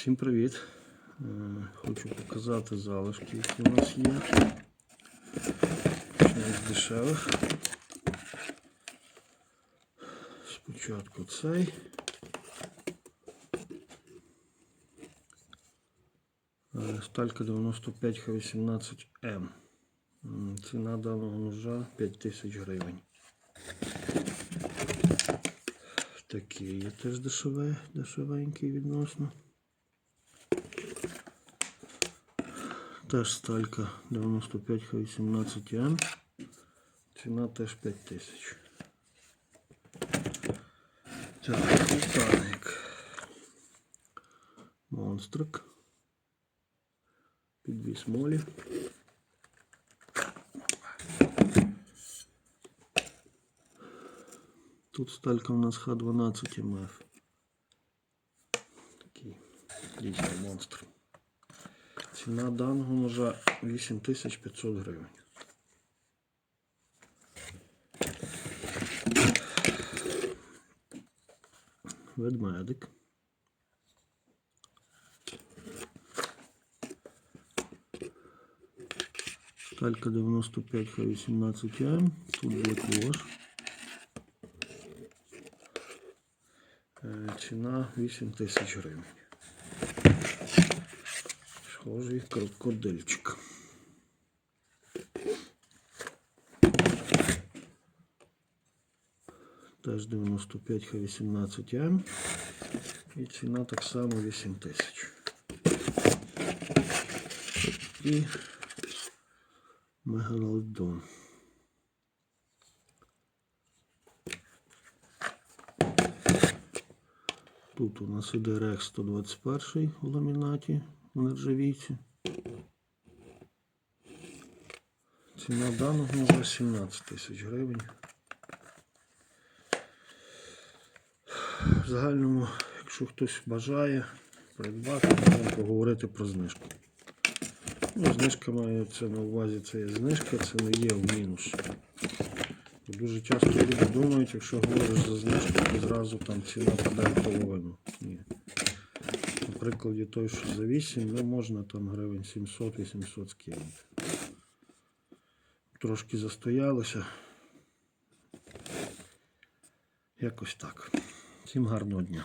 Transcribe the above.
Всім привіт! Е, Хочу показати залишки, які у нас є. Почнемо з дешевих. Спочатку цей. Е, Сталька 95 Х18М. М, Ціна даного ножа 5000 гривень. Такий є теж дешеве, дешевенький відносно. Теж сталька 95 х 18 м Ціна теж 5000. Так, Титаник. Монстрик. Підвіс молі. Тут сталька у нас Х12 МФ. Такий дійсно монстр. Ціна даного ножа 8500 гривень. Ведмедик. Сталька 95 Х18 М. Тут блоквош. Е, Ціна 8000 гривень. Схожий крокодильчик. Теж 95 х 18 м І ціна так само 8 тисяч. І мегалодон. Тут у нас іде Рекс 121 в ламінаті нержавійці. Ціна даного вже 17 тисяч гривень. В загальному, якщо хтось бажає придбати, можемо поговорити про знижку. Ну, знижка мається на увазі, це є знижка, це не є в мінус. Дуже часто люди думають, якщо говориш за знижку, то зразу там ціна падає половину. Прикладі той, що за 8, ну можна там гривень 700-800 скинути. Трошки застоялося. Якось так. Всім гарного дня.